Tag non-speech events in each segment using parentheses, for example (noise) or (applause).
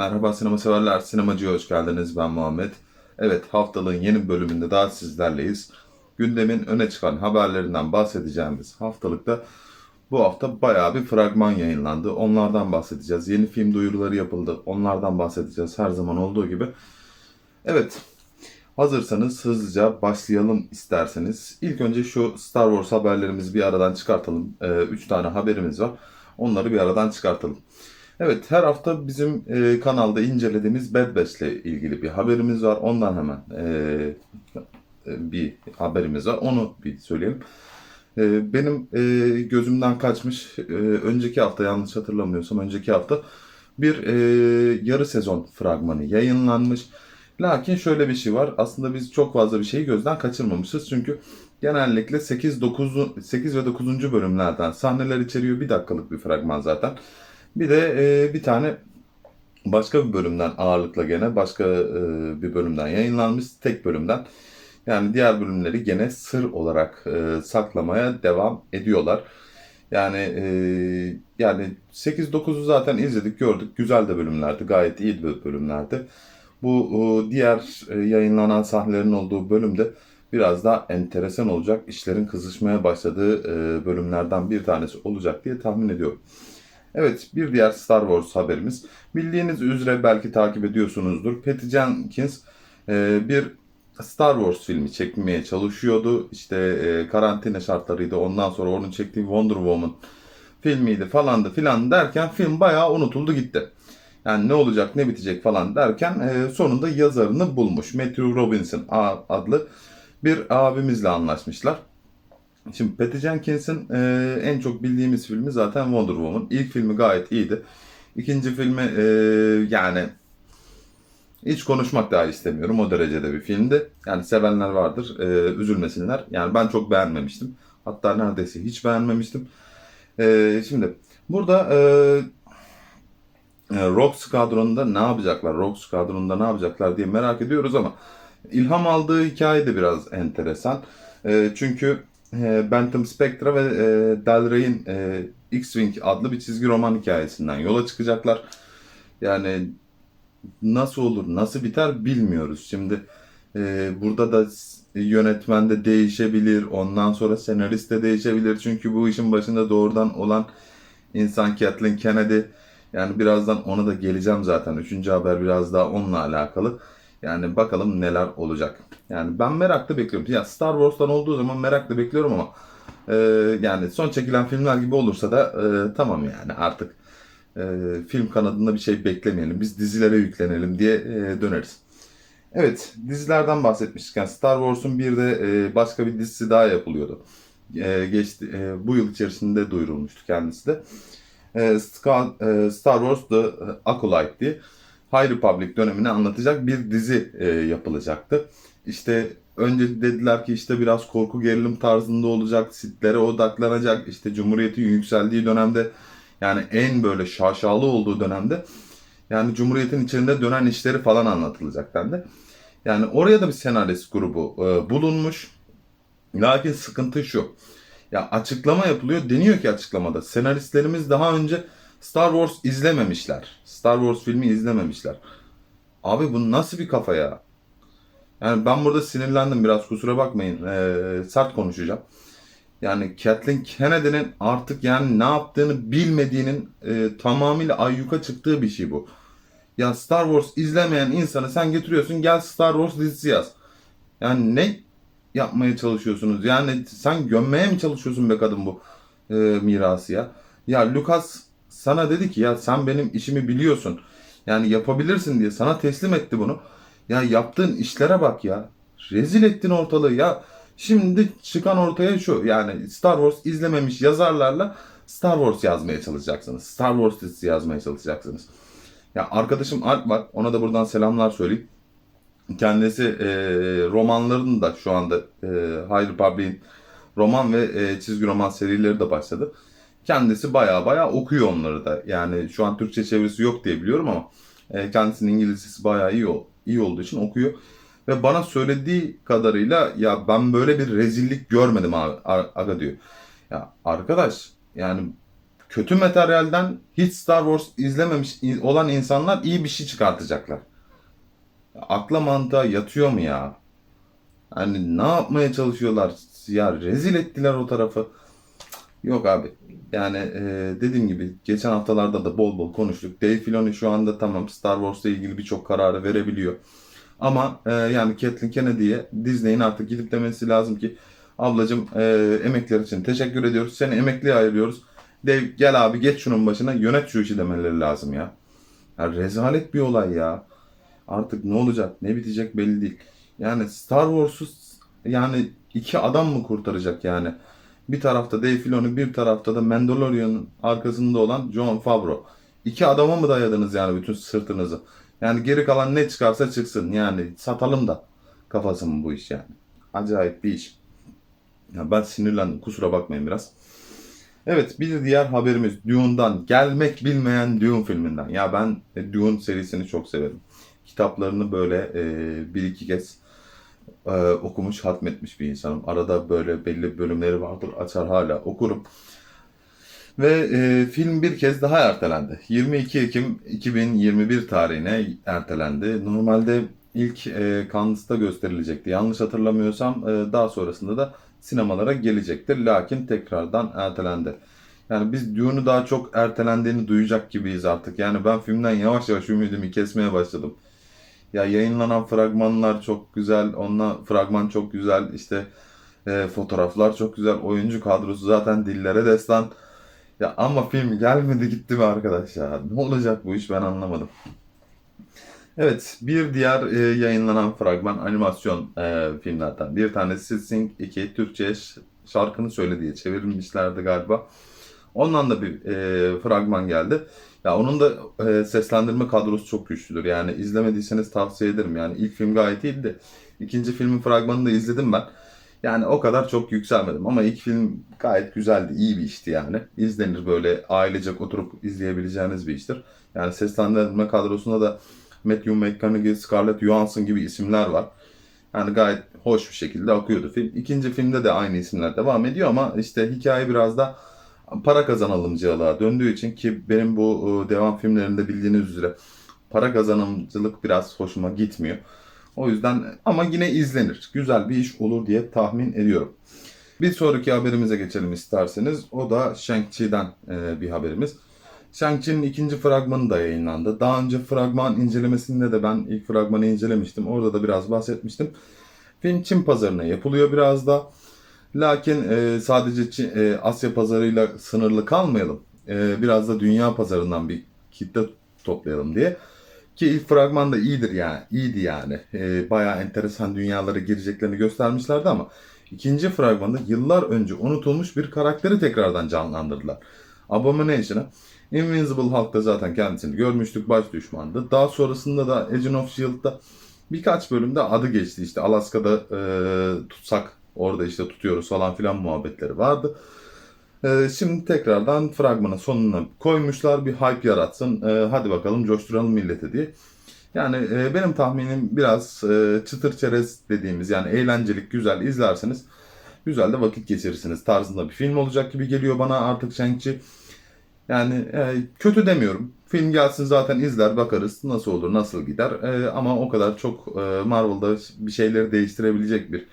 Merhaba sinema severler, sinemacıya hoş geldiniz. Ben Muhammed. Evet, haftalığın yeni bölümünde daha sizlerleyiz. Gündemin öne çıkan haberlerinden bahsedeceğimiz haftalıkta bu hafta bayağı bir fragman yayınlandı. Onlardan bahsedeceğiz. Yeni film duyuruları yapıldı. Onlardan bahsedeceğiz her zaman olduğu gibi. Evet, hazırsanız hızlıca başlayalım isterseniz. İlk önce şu Star Wars haberlerimizi bir aradan çıkartalım. 3 tane haberimiz var. Onları bir aradan çıkartalım. Evet, her hafta bizim e, kanalda incelediğimiz ile ilgili bir haberimiz var. Ondan hemen e, e, bir haberimiz var. Onu bir söyleyelim. E, benim e, gözümden kaçmış, e, önceki hafta yanlış hatırlamıyorsam önceki hafta bir e, yarı sezon fragmanı yayınlanmış. Lakin şöyle bir şey var. Aslında biz çok fazla bir şeyi gözden kaçırmamışız. Çünkü genellikle 8, 9, 8 ve 9. bölümlerden sahneler içeriyor. Bir dakikalık bir fragman zaten. Bir de e, bir tane başka bir bölümden ağırlıkla gene başka e, bir bölümden yayınlanmış tek bölümden. Yani diğer bölümleri gene sır olarak e, saklamaya devam ediyorlar. Yani e, yani 8-9'u zaten izledik gördük. Güzel de bölümlerdi. Gayet iyi de bölümlerdi. Bu e, diğer e, yayınlanan sahnelerin olduğu bölümde biraz daha enteresan olacak. İşlerin kızışmaya başladığı e, bölümlerden bir tanesi olacak diye tahmin ediyorum. Evet bir diğer Star Wars haberimiz. Bildiğiniz üzere belki takip ediyorsunuzdur. Patty Jenkins e, bir Star Wars filmi çekmeye çalışıyordu. İşte e, karantina şartlarıydı. Ondan sonra onun çektiği Wonder Woman filmiydi falandı filan derken film bayağı unutuldu gitti. Yani ne olacak ne bitecek falan derken e, sonunda yazarını bulmuş. Matthew Robinson adlı bir abimizle anlaşmışlar. Şimdi Patty Jenkins'in e, en çok bildiğimiz filmi zaten Wonder Woman. İlk filmi gayet iyiydi. İkinci filmi e, yani hiç konuşmak daha istemiyorum. O derecede bir filmdi. Yani sevenler vardır. E, üzülmesinler. Yani ben çok beğenmemiştim. Hatta neredeyse hiç beğenmemiştim. E, şimdi burada e, e Rock Squadron'da ne yapacaklar? Rock Squadron'da ne yapacaklar diye merak ediyoruz ama ilham aldığı hikaye de biraz enteresan. E, çünkü e, Bantam Spectra ve e, Del Rey'in e, X-Wing adlı bir çizgi roman hikayesinden yola çıkacaklar. Yani nasıl olur, nasıl biter bilmiyoruz. Şimdi e, burada da yönetmen de değişebilir, ondan sonra senarist de değişebilir. Çünkü bu işin başında doğrudan olan insan Kathleen Kennedy. Yani birazdan ona da geleceğim zaten. Üçüncü haber biraz daha onunla alakalı. Yani bakalım neler olacak. Yani ben merakla bekliyorum. Ya Star Wars'tan olduğu zaman merakla bekliyorum ama e, yani son çekilen filmler gibi olursa da e, tamam yani artık e, film kanadında bir şey beklemeyelim. Biz dizilere yüklenelim diye e, döneriz. Evet dizilerden bahsetmişken Star Wars'un bir de e, başka bir dizisi daha yapılıyordu. E, geçti e, bu yıl içerisinde duyurulmuştu kendisi de. E, e, Star Wars The Acolyte diye. High Republic dönemini anlatacak bir dizi e, yapılacaktı. İşte önce dediler ki işte biraz korku gerilim tarzında olacak, sitlere odaklanacak. İşte Cumhuriyet'in yükseldiği dönemde yani en böyle şaşalı olduğu dönemde yani Cumhuriyet'in içinde dönen işleri falan anlatılacak dendi. Yani oraya da bir senarist grubu e, bulunmuş. Lakin sıkıntı şu. Ya açıklama yapılıyor. Deniyor ki açıklamada senaristlerimiz daha önce Star Wars izlememişler. Star Wars filmi izlememişler. Abi bu nasıl bir kafa ya? Yani ben burada sinirlendim biraz kusura bakmayın. Ee, sert konuşacağım. Yani Kathleen Kennedy'nin artık yani ne yaptığını bilmediğinin e, tamamıyla ayyuka çıktığı bir şey bu. Ya Star Wars izlemeyen insanı sen getiriyorsun gel Star Wars dizisi yaz. Yani ne yapmaya çalışıyorsunuz? Yani sen gömmeye mi çalışıyorsun be kadın bu e, mirası ya? Ya Lucas sana dedi ki ya sen benim işimi biliyorsun. Yani yapabilirsin diye sana teslim etti bunu. Ya yaptığın işlere bak ya. Rezil ettin ortalığı ya. Şimdi çıkan ortaya şu yani Star Wars izlememiş yazarlarla Star Wars yazmaya çalışacaksınız. Star Wars dizisi yazmaya çalışacaksınız. Ya arkadaşım Alp var. Ona da buradan selamlar söyleyeyim. Kendisi e, romanlarını da şu anda e, High Republic'in roman ve e, çizgi roman serileri de başladı. Kendisi baya baya okuyor onları da. Yani şu an Türkçe çevirisi yok diye biliyorum ama e, kendisinin İngilizcesi baya iyi, iyi olduğu için okuyor. Ve bana söylediği kadarıyla ya ben böyle bir rezillik görmedim abi, aga diyor. Ya arkadaş yani kötü materyalden hiç Star Wars izlememiş olan insanlar iyi bir şey çıkartacaklar. Akla mantığa yatıyor mu ya? Hani ne yapmaya çalışıyorlar? Ya rezil ettiler o tarafı. Yok abi. Yani e, dediğim gibi geçen haftalarda da bol bol konuştuk. Dave Filoni şu anda tamam Star Wars'la ilgili birçok kararı verebiliyor. Ama e, yani Kathleen Kennedy'ye Disney'in artık gidip demesi lazım ki ablacım e, emekler için teşekkür ediyoruz. Seni emekliye ayırıyoruz. Dave gel abi geç şunun başına yönet şu işi demeleri lazım ya. ya. Rezalet bir olay ya. Artık ne olacak ne bitecek belli değil. Yani Star Wars'u yani iki adam mı kurtaracak yani? Bir tarafta Dave Filoni, bir tarafta da Mandalorian'ın arkasında olan Jon Favreau. İki adama mı dayadınız yani bütün sırtınızı? Yani geri kalan ne çıkarsa çıksın yani satalım da kafası mı bu iş yani? Acayip bir iş. Ya ben sinirlendim kusura bakmayın biraz. Evet bir diğer haberimiz Dune'dan. Gelmek bilmeyen Dune filminden. Ya ben e, Dune serisini çok severim. Kitaplarını böyle e, bir iki kez e, okumuş, hatmetmiş bir insanım. Arada böyle belli bölümleri vardır, açar hala okurum. Ve e, film bir kez daha ertelendi. 22 Ekim 2021 tarihine ertelendi. Normalde ilk e, Cannes'ta gösterilecekti. Yanlış hatırlamıyorsam e, daha sonrasında da sinemalara gelecektir. Lakin tekrardan ertelendi. Yani biz Dune'u daha çok ertelendiğini duyacak gibiyiz artık. Yani ben filmden yavaş yavaş ümidimi kesmeye başladım. Ya yayınlanan fragmanlar çok güzel, onunla fragman çok güzel, işte e, fotoğraflar çok güzel, oyuncu kadrosu zaten dillere destan. Ya ama film gelmedi gitti mi arkadaş ya? Ne olacak bu iş ben anlamadım. Evet, bir diğer e, yayınlanan fragman animasyon e, filmlerden. Bir tanesi Sing 2 Türkçe şarkını söyle diye çevrilmişlerdi galiba. Ondan da bir e, fragman geldi. Ya onun da e, seslendirme kadrosu çok güçlüdür. Yani izlemediyseniz tavsiye ederim. Yani ilk film gayet iyiydi. İkinci filmin fragmanını da izledim ben. Yani o kadar çok yükselmedim ama ilk film gayet güzeldi, iyi bir işti yani. İzlenir böyle ailecek oturup izleyebileceğiniz bir iştir. Yani seslendirme kadrosunda da Matthew McConaughey, Scarlett Johansson gibi isimler var. Yani gayet hoş bir şekilde akıyordu film. İkinci filmde de aynı isimler devam ediyor ama işte hikaye biraz da para kazanalımcılığa döndüğü için ki benim bu e, devam filmlerinde bildiğiniz üzere para kazanımcılık biraz hoşuma gitmiyor. O yüzden ama yine izlenir. Güzel bir iş olur diye tahmin ediyorum. Bir sonraki haberimize geçelim isterseniz. O da Shang-Chi'den e, bir haberimiz. Shang-Chi'nin ikinci fragmanı da yayınlandı. Daha önce fragman incelemesinde de ben ilk fragmanı incelemiştim. Orada da biraz bahsetmiştim. Film Çin pazarına yapılıyor biraz da. Lakin e, sadece e, Asya pazarıyla sınırlı kalmayalım. E, biraz da dünya pazarından bir kitle toplayalım diye. Ki ilk fragman da iyidir yani. iyiydi yani. E, bayağı enteresan dünyalara gireceklerini göstermişlerdi ama ikinci fragmanda yıllar önce unutulmuş bir karakteri tekrardan canlandırdılar. Abomination'ı. Invincible Hulk'ta zaten kendisini görmüştük. Baş düşmandı. Daha sonrasında da Agent of S.H.I.E.L.D'da birkaç bölümde adı geçti. İşte Alaska'da e, tutsak orada işte tutuyoruz falan filan muhabbetleri vardı. E, şimdi tekrardan fragmanın sonuna koymuşlar. Bir hype yaratsın. E, hadi bakalım coşturalım milleti diye. Yani e, benim tahminim biraz e, çıtır çerez dediğimiz yani eğlencelik güzel izlerseniz güzel de vakit geçirirsiniz tarzında bir film olacak gibi geliyor bana artık Shang-Chi. Yani e, kötü demiyorum. Film gelsin zaten izler bakarız nasıl olur nasıl gider e, ama o kadar çok e, Marvel'da bir şeyleri değiştirebilecek bir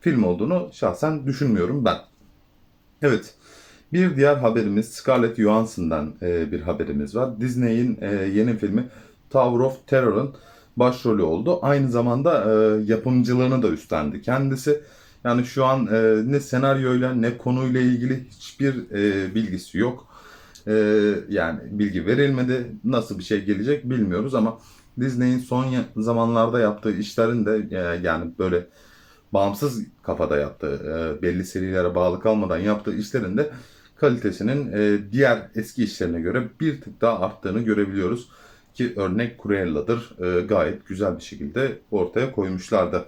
film olduğunu şahsen düşünmüyorum ben. Evet bir diğer haberimiz Scarlett Johansson'dan e, bir haberimiz var. Disney'in e, yeni filmi Tower of Terror'ın başrolü oldu. Aynı zamanda e, yapımcılığını da üstlendi kendisi. Yani şu an e, ne senaryoyla ne konuyla ilgili hiçbir e, bilgisi yok. E, yani bilgi verilmedi. Nasıl bir şey gelecek bilmiyoruz ama Disney'in son zamanlarda yaptığı işlerin de e, yani böyle bağımsız kafada yaptığı, e, belli serilere bağlı kalmadan yaptığı işlerin de kalitesinin e, diğer eski işlerine göre bir tık daha arttığını görebiliyoruz. Ki örnek Cruella'dır. E, gayet güzel bir şekilde ortaya koymuşlardı.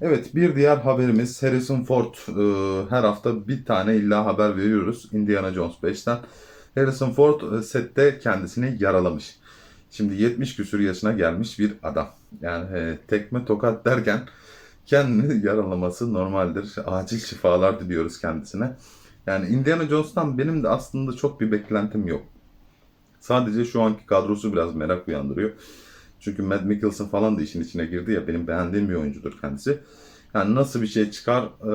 Evet bir diğer haberimiz Harrison Ford. E, her hafta bir tane illa haber veriyoruz Indiana Jones 5'ten. Harrison Ford e, sette kendisini yaralamış. Şimdi 70 küsur yaşına gelmiş bir adam. Yani e, tekme tokat derken kendini (laughs) yaralaması normaldir. Acil şifalar diliyoruz kendisine. Yani Indiana Jones'tan benim de aslında çok bir beklentim yok. Sadece şu anki kadrosu biraz merak uyandırıyor. Çünkü Matt Mikkelsen falan da işin içine girdi ya benim beğendiğim bir oyuncudur kendisi. Yani nasıl bir şey çıkar e,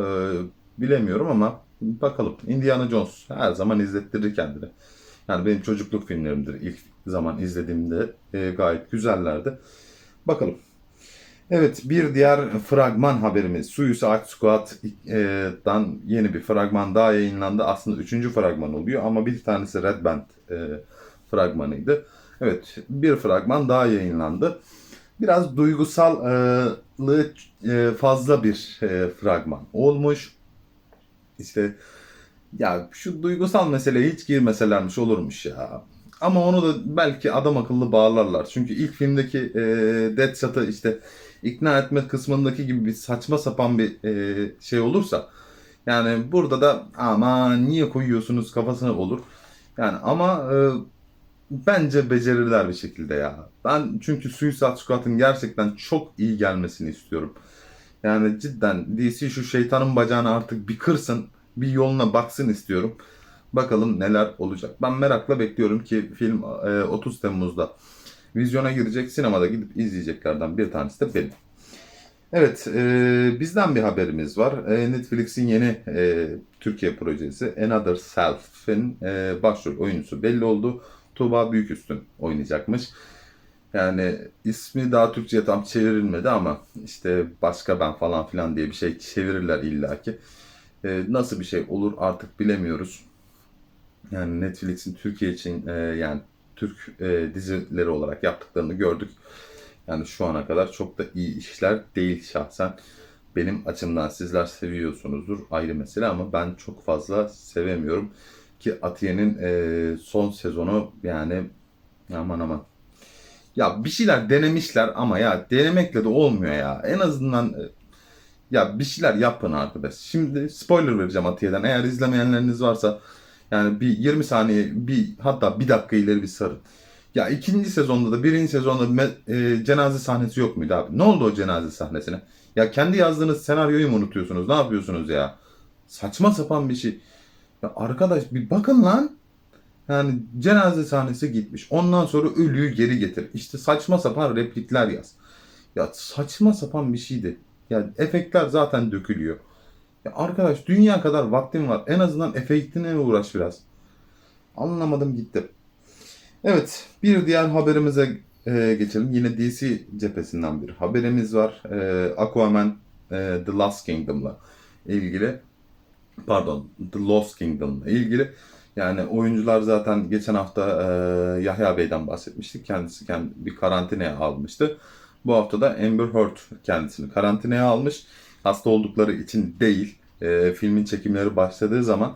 bilemiyorum ama bakalım. Indiana Jones her zaman izlettirir kendini. Yani benim çocukluk filmlerimdir. İlk zaman izlediğimde e, gayet güzellerdi. Bakalım. Evet bir diğer fragman haberimiz. Suicide Squad'dan yeni bir fragman daha yayınlandı. Aslında üçüncü fragman oluyor ama bir tanesi Red Band e, fragmanıydı. Evet bir fragman daha yayınlandı. Biraz duygusallığı e, fazla bir e, fragman olmuş. İşte ya şu duygusal meseleye hiç girmeselermiş olurmuş ya. Ama onu da belki adam akıllı bağlarlar. Çünkü ilk filmdeki e, Deadshot'ı işte ikna etme kısmındaki gibi bir saçma sapan bir e, şey olursa yani burada da ama niye koyuyorsunuz kafasına olur. Yani ama e, bence becerirler bir şekilde ya. Ben çünkü Suicide Squad'ın gerçekten çok iyi gelmesini istiyorum. Yani cidden DC şu şeytanın bacağını artık bir kırsın, bir yoluna baksın istiyorum. Bakalım neler olacak. Ben merakla bekliyorum ki film e, 30 Temmuz'da vizyona girecek. Sinemada gidip izleyeceklerden bir tanesi de benim. Evet, e, bizden bir haberimiz var. E, Netflix'in yeni e, Türkiye projesi Another Self'in e, başrol oyuncusu belli oldu. Tuğba Büyüküstün oynayacakmış. Yani ismi daha Türkçe'ye tam çevrilmedi ama işte başka ben falan filan diye bir şey çevirirler illaki. E, nasıl bir şey olur artık bilemiyoruz. Yani Netflix'in Türkiye için e, yani Türk e, dizileri olarak yaptıklarını gördük. Yani şu ana kadar çok da iyi işler değil şahsen. Benim açımdan sizler seviyorsunuzdur ayrı mesele ama ben çok fazla sevemiyorum. Ki Atiye'nin e, son sezonu yani aman aman. Ya bir şeyler denemişler ama ya denemekle de olmuyor ya. En azından e, ya bir şeyler yapın arkadaş. Şimdi spoiler vereceğim Atiye'den. Eğer izlemeyenleriniz varsa yani bir 20 saniye bir hatta bir dakika ileri bir sarın. Ya ikinci sezonda da birinci sezonda e, cenaze sahnesi yok muydu abi? Ne oldu o cenaze sahnesine? Ya kendi yazdığınız senaryoyu mu unutuyorsunuz? Ne yapıyorsunuz ya? Saçma sapan bir şey. Ya arkadaş bir bakın lan. Yani cenaze sahnesi gitmiş. Ondan sonra ölüyü geri getir. İşte saçma sapan replikler yaz. Ya saçma sapan bir şeydi. Ya efektler zaten dökülüyor. Ya arkadaş dünya kadar vaktim var. En azından efektine uğraş biraz. Anlamadım gitti. Evet bir diğer haberimize e, geçelim. Yine DC cephesinden bir haberimiz var. E, Aquaman e, The Last Kingdom'la ilgili. Pardon The Lost Kingdom'la ilgili. Yani oyuncular zaten geçen hafta e, Yahya Bey'den bahsetmiştik. Kendisi kendi bir karantinaya almıştı. Bu hafta da Amber Heard kendisini karantinaya almış. Hasta oldukları için değil. E, filmin çekimleri başladığı zaman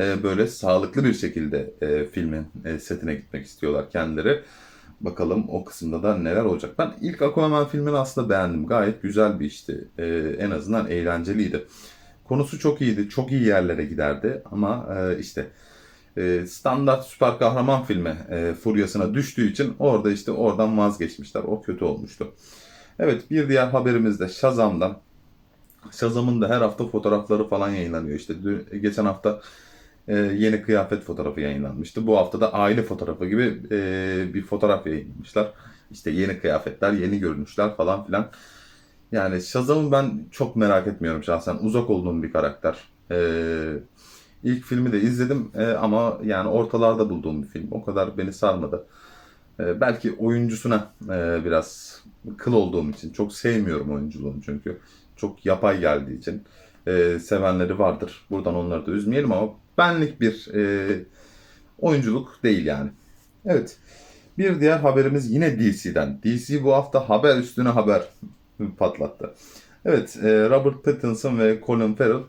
e, böyle sağlıklı bir şekilde e, filmin e, setine gitmek istiyorlar kendileri. Bakalım o kısımda da neler olacak. Ben ilk Aquaman filmini aslında beğendim. Gayet güzel bir işti. E, en azından eğlenceliydi. Konusu çok iyiydi. Çok iyi yerlere giderdi. Ama e, işte e, standart süper kahraman filmi e, furyasına düştüğü için orada işte oradan vazgeçmişler. O kötü olmuştu. Evet bir diğer haberimiz de Shazam'dan. Shazam'ın da her hafta fotoğrafları falan yayınlanıyor. İşte dün, geçen hafta e, yeni kıyafet fotoğrafı yayınlanmıştı. Bu hafta da aile fotoğrafı gibi e, bir fotoğraf yayınlamışlar. İşte yeni kıyafetler, yeni görünüşler falan filan. Yani Shazam'ı ben çok merak etmiyorum şahsen. Uzak olduğum bir karakter. E, ilk filmi de izledim e, ama yani ortalarda bulduğum bir film. O kadar beni sarmadı. E, belki oyuncusuna e, biraz kıl olduğum için. Çok sevmiyorum oyunculuğunu çünkü. Çok yapay geldiği için. E, sevenleri vardır. Buradan onları da üzmeyelim ama benlik bir e, oyunculuk değil yani. Evet. Bir diğer haberimiz yine DC'den. DC bu hafta haber üstüne haber patlattı. Evet, e, Robert Pattinson ve Colin Farrell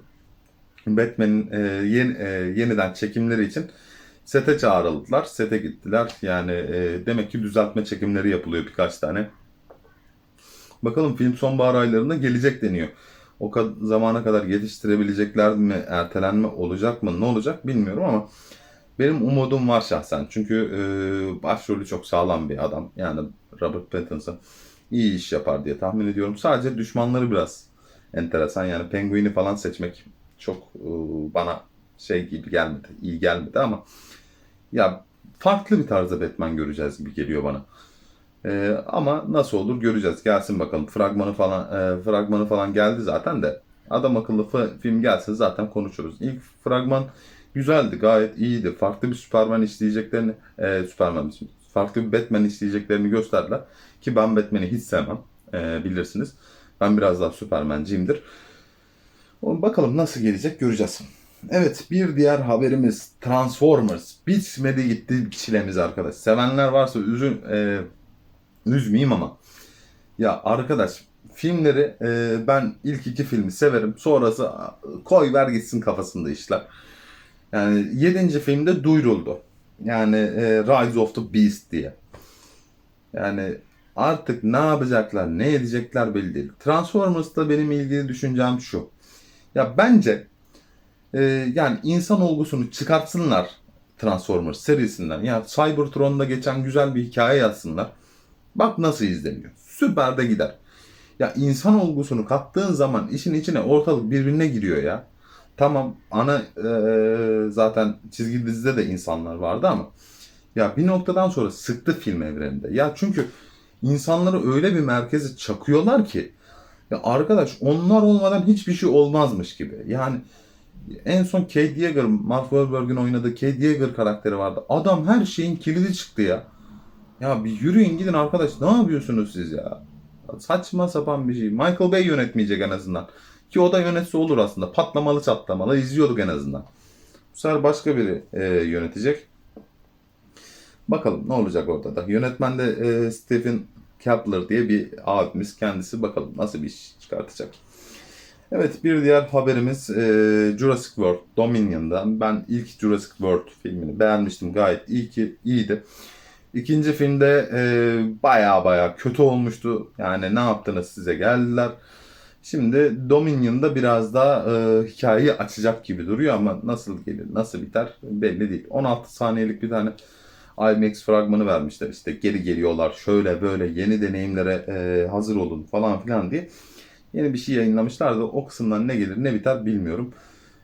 Batman'in e, yeni, e, yeniden çekimleri için sete çağrıldılar. Sete gittiler. Yani e, demek ki düzeltme çekimleri yapılıyor birkaç tane. Bakalım film sonbahar aylarında gelecek deniyor. O kad- zamana kadar yetiştirebilecekler mi, ertelenme olacak mı, ne olacak bilmiyorum ama benim umudum var şahsen. Çünkü e, başrolü çok sağlam bir adam. Yani Robert Pattinson iyi iş yapar diye tahmin ediyorum. Sadece düşmanları biraz enteresan. Yani Penguin'i falan seçmek çok e, bana şey gibi gelmedi. iyi gelmedi ama ya farklı bir tarzda Batman göreceğiz gibi geliyor bana. Ee, ama nasıl olur göreceğiz. Gelsin bakalım. Fragmanı falan e, fragmanı falan geldi zaten de. Adam akıllı fi- film gelse zaten konuşuruz. İlk fragman güzeldi, gayet iyiydi. Farklı bir Superman isteyeceklerini, e, Superman, farklı bir Batman isteyeceklerini gösterdiler. Ki ben Batman'i hiç sevmem, e, bilirsiniz. Ben biraz daha Superman'ciyimdir. Bakalım nasıl gelecek göreceğiz. Evet bir diğer haberimiz Transformers. Bitmedi gitti çilemiz arkadaş. Sevenler varsa üzün, e, üzmeyeyim ama. Ya arkadaş filmleri e, ben ilk iki filmi severim. Sonrası koy ver gitsin kafasında işler. Yani yedinci filmde duyuruldu. Yani e, Rise of the Beast diye. Yani artık ne yapacaklar, ne edecekler belli değil. Transformers'ta benim ilgili düşüncem şu. Ya bence e, yani insan olgusunu çıkartsınlar Transformers serisinden. Yani Cybertron'da geçen güzel bir hikaye yazsınlar. Bak nasıl izleniyor. Süper de gider. Ya insan olgusunu kattığın zaman işin içine ortalık birbirine giriyor ya. Tamam ana e, zaten çizgi dizide de insanlar vardı ama ya bir noktadan sonra sıktı film evreninde. Ya çünkü insanları öyle bir merkeze çakıyorlar ki ya arkadaş onlar olmadan hiçbir şey olmazmış gibi. Yani en son Kate Yeager, Mark Wahlberg'in oynadığı Kate Yeager karakteri vardı. Adam her şeyin kilidi çıktı ya. Ya bir yürüyün gidin arkadaş ne yapıyorsunuz siz ya? Saçma sapan bir şey. Michael Bay yönetmeyecek en azından. Ki o da yönetse olur aslında. Patlamalı çatlamalı izliyorduk en azından. Bu sefer başka biri e, yönetecek. Bakalım ne olacak orada da. Yönetmen de e, Stephen Kepler diye bir abimiz kendisi. Bakalım nasıl bir iş çıkartacak. Evet bir diğer haberimiz e, Jurassic World Dominion'dan. Ben ilk Jurassic World filmini beğenmiştim. Gayet iyi ki iyiydi. İkinci filmde e, baya baya kötü olmuştu. Yani ne yaptınız size geldiler. Şimdi Dominion'da biraz daha e, hikayeyi açacak gibi duruyor ama nasıl gelir, nasıl biter belli değil. 16 saniyelik bir tane IMAX fragmanı vermişler. İşte geri geliyorlar, şöyle böyle yeni deneyimlere e, hazır olun falan filan diye. Yeni bir şey yayınlamışlar da o kısımdan ne gelir ne biter bilmiyorum.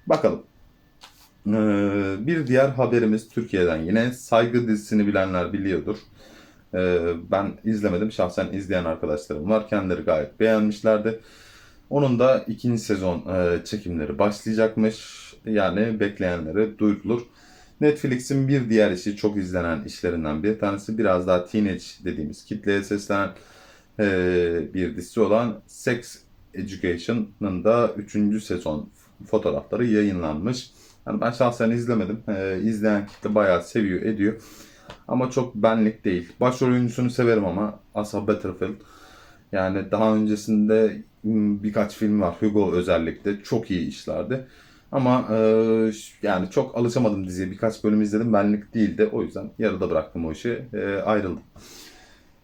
Bakalım. Ee, bir diğer haberimiz Türkiye'den yine Saygı dizisini bilenler biliyordur. Ee, ben izlemedim. Şahsen izleyen arkadaşlarım var. Kendileri gayet beğenmişlerdi. Onun da ikinci sezon e, çekimleri başlayacakmış. Yani bekleyenlere duyurulur. Netflix'in bir diğer işi çok izlenen işlerinden bir tanesi biraz daha teenage dediğimiz kitleye seslenen e, bir dizisi olan Sex Education'ın da 3. sezon fotoğrafları yayınlanmış. Yani ben şahsen izlemedim. Ee, izleyen kitle bayağı seviyor, ediyor. Ama çok benlik değil. Başrol oyuncusunu severim ama Asa Butterfield. Yani daha öncesinde hmm, birkaç film var. Hugo özellikle. Çok iyi işlerdi. Ama e, yani çok alışamadım diziye. Birkaç bölüm izledim. Benlik değildi. O yüzden yarıda bıraktım o işi. E, ayrıldım.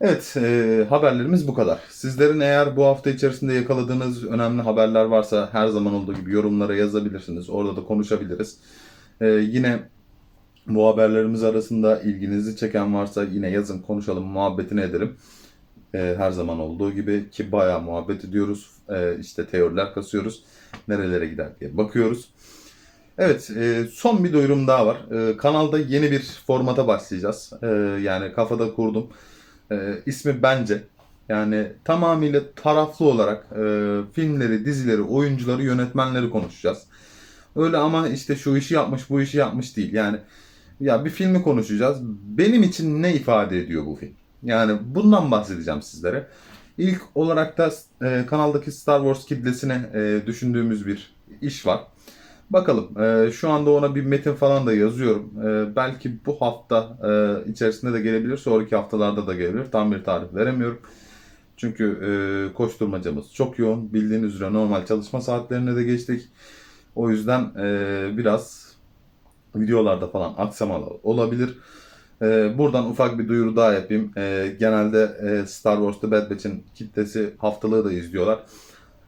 Evet, e, haberlerimiz bu kadar. Sizlerin eğer bu hafta içerisinde yakaladığınız önemli haberler varsa her zaman olduğu gibi yorumlara yazabilirsiniz. Orada da konuşabiliriz. E, yine bu haberlerimiz arasında ilginizi çeken varsa yine yazın konuşalım, muhabbetini edelim. E, her zaman olduğu gibi ki bayağı muhabbet ediyoruz. E, işte teoriler kasıyoruz. Nerelere gider diye bakıyoruz. Evet, e, son bir duyurum daha var. E, kanalda yeni bir formata başlayacağız. E, yani kafada kurdum. E, ismi bence. Yani tamamıyla taraflı olarak e, filmleri, dizileri, oyuncuları, yönetmenleri konuşacağız. Öyle ama işte şu işi yapmış, bu işi yapmış değil. Yani ya bir filmi konuşacağız. Benim için ne ifade ediyor bu film? Yani bundan bahsedeceğim sizlere. İlk olarak da e, kanaldaki Star Wars kitlesine e, düşündüğümüz bir iş var. Bakalım. e, şu anda ona bir metin falan da yazıyorum. E, belki bu hafta e, içerisinde de gelebilir. Sonraki haftalarda da gelebilir. Tam bir tarih veremiyorum. Çünkü e, koşturmacamız çok yoğun. Bildiğiniz üzere normal çalışma saatlerine de geçtik. O yüzden e, biraz videolarda falan aksamalar olabilir. E, buradan ufak bir duyuru daha yapayım. E, genelde e, Star Wars The Bad Batch'in kitlesi haftalığı da izliyorlar.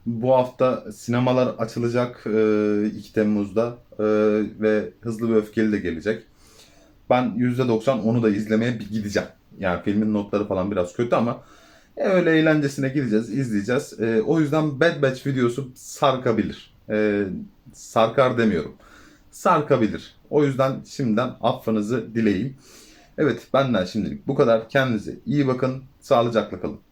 Bu hafta sinemalar açılacak e, 2 Temmuz'da e, ve Hızlı ve Öfkeli de gelecek. Ben %90 onu da izlemeye bir gideceğim. Yani filmin notları falan biraz kötü ama e, öyle eğlencesine gideceğiz, izleyeceğiz. E, o yüzden Bad Batch videosu sarkabilir. E, sarkar demiyorum. sarkabilir. O yüzden şimdiden affınızı dileyeyim. Evet benden şimdilik bu kadar. Kendinize iyi bakın. Sağlıcakla kalın.